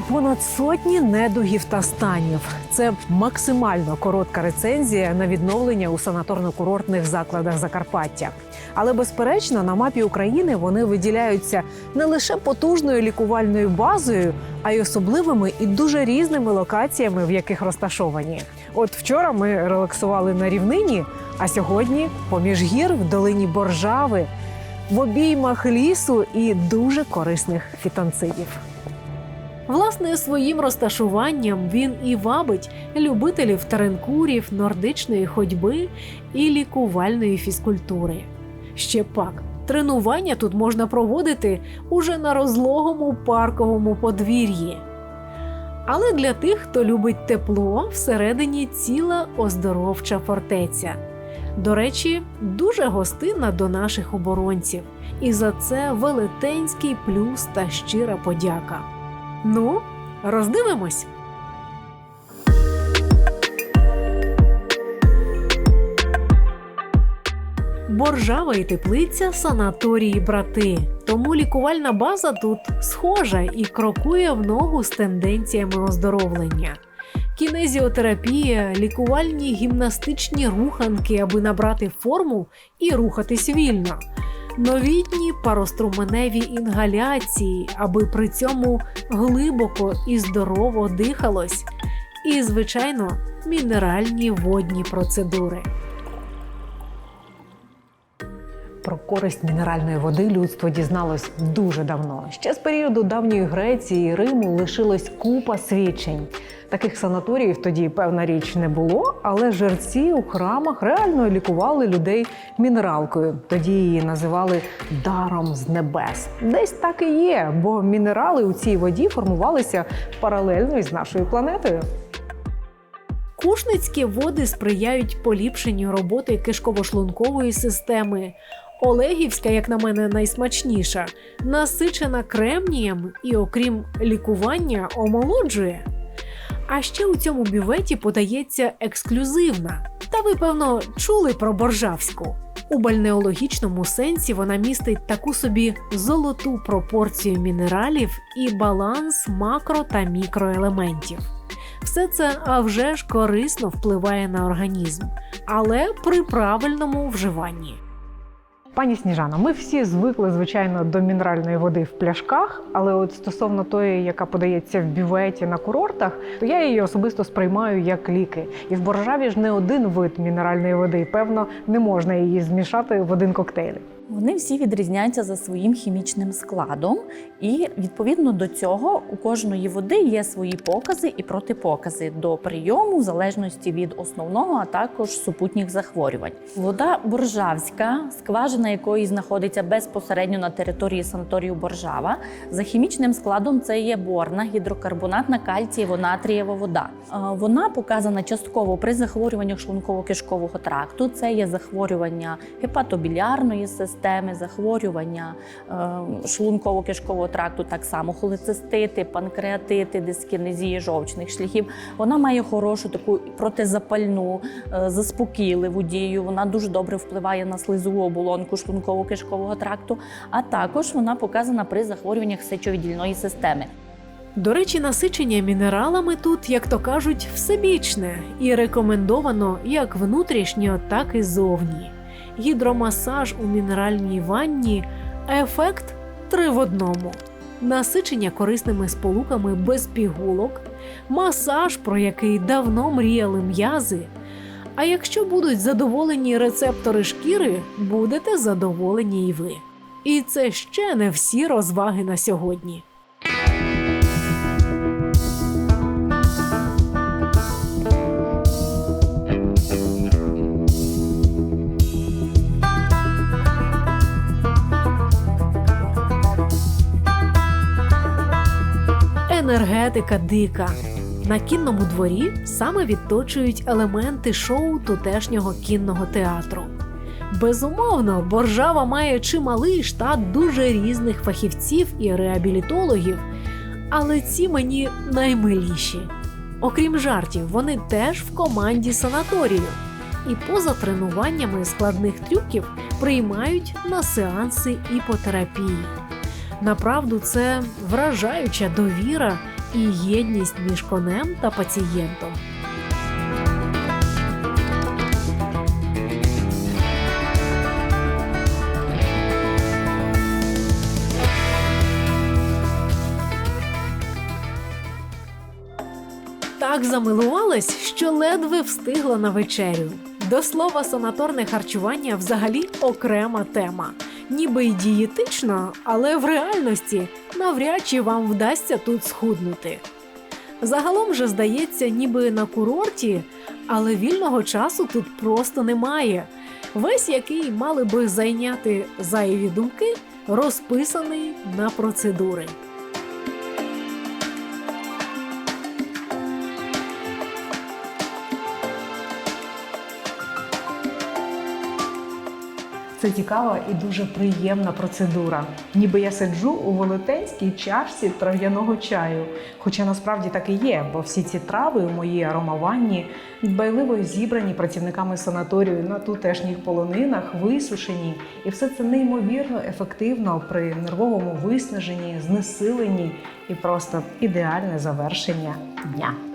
понад сотні недугів та станів. Це максимально коротка рецензія на відновлення у санаторно-курортних закладах Закарпаття. Але безперечно, на мапі України вони виділяються не лише потужною лікувальною базою, а й особливими і дуже різними локаціями, в яких розташовані. От вчора ми релаксували на рівнині, а сьогодні поміж гір в долині Боржави, в обіймах лісу і дуже корисних фітонцидів. Власне, своїм розташуванням він і вабить любителів теренкурів, нордичної ходьби і лікувальної фізкультури. Ще пак, тренування тут можна проводити уже на розлогому парковому подвір'ї. Але для тих, хто любить тепло, всередині ціла оздоровча фортеця. До речі, дуже гостинна до наших оборонців, і за це велетенський плюс та щира подяка. Ну, роздивимось. Боржава і теплиця санаторії брати. Тому лікувальна база тут схожа і крокує в ногу з тенденціями оздоровлення. Кінезіотерапія, лікувальні гімнастичні руханки, аби набрати форму і рухатись вільно. Новітні пароструменеві інгаляції, аби при цьому глибоко і здорово дихалось. І, звичайно, мінеральні водні процедури. Про користь мінеральної води людство дізналось дуже давно. Ще з періоду давньої Греції і Риму лишилось купа свідчень. Таких санаторіїв тоді певна річ не було, але жерці у храмах реально лікували людей мінералкою. Тоді її називали даром з небес. Десь так і є, бо мінерали у цій воді формувалися паралельно із нашою планетою. Кушницькі води сприяють поліпшенню роботи кишково-шлункової системи. Олегівська, як на мене, найсмачніша, насичена кремнієм і, окрім лікування, омолоджує. А ще у цьому бюветі подається ексклюзивна. Та ви, певно, чули про боржавську. У бальнеологічному сенсі вона містить таку собі золоту пропорцію мінералів і баланс макро та мікроелементів. Все це а вже ж корисно впливає на організм, але при правильному вживанні. Пані Сніжана, ми всі звикли, звичайно, до мінеральної води в пляшках, але от стосовно тої, яка подається в бюветі на курортах, то я її особисто сприймаю як ліки. І в Боржаві ж не один вид мінеральної води. Певно, не можна її змішати в один коктейль. Вони всі відрізняються за своїм хімічним складом, і відповідно до цього у кожної води є свої покази і протипокази до прийому, в залежності від основного, а також супутніх захворювань. Вода боржавська, скважина якої знаходиться безпосередньо на території санаторію Боржава. За хімічним складом це є борна, гідрокарбонатна кальцієво-натрієва вода. Е, Вона показана частково при захворюваннях шлунково-кишкового тракту. Це є захворювання гепатобілярної системи системи, захворювання е, шлунково-кишкового тракту, так само холецистити, панкреатити, дискінезії жовчних шляхів. Вона має хорошу таку протизапальну, е, заспокійливу дію. Вона дуже добре впливає на слизову оболонку шлунково-кишкового тракту, а також вона показана при захворюваннях сечовидільної системи. До речі, насичення мінералами тут, як то кажуть, всебічне і рекомендовано як внутрішньо, так і зовні. Гідромасаж у мінеральній ванні ефект три в одному. Насичення корисними сполуками без пігулок, масаж, про який давно мріяли м'язи. А якщо будуть задоволені рецептори шкіри, будете задоволені і ви. І це ще не всі розваги на сьогодні. Енергетика дика. На кінному дворі саме відточують елементи шоу тутешнього кінного театру. Безумовно, Боржава має чималий штат дуже різних фахівців і реабілітологів, але ці мені наймиліші. Окрім жартів, вони теж в команді санаторію і поза тренуваннями складних трюків приймають на сеанси іпотерапії. Направду, це вражаюча довіра і єдність між конем та пацієнтом. Так замилувалась, що ледве встигла на вечерю. До слова, санаторне харчування взагалі окрема тема. Ніби й дієтично, але в реальності навряд чи вам вдасться тут схуднути. Загалом же здається, ніби на курорті, але вільного часу тут просто немає. Весь який мали би зайняти зайві думки, розписаний на процедури. Це цікава і дуже приємна процедура. Ніби я сиджу у велетенській чашці трав'яного чаю. Хоча насправді так і є, бо всі ці трави у моїй аромаванні дбайливо зібрані працівниками санаторію на тутешніх полонинах, висушені, і все це неймовірно ефективно при нервовому виснаженні, знесиленні і просто ідеальне завершення дня.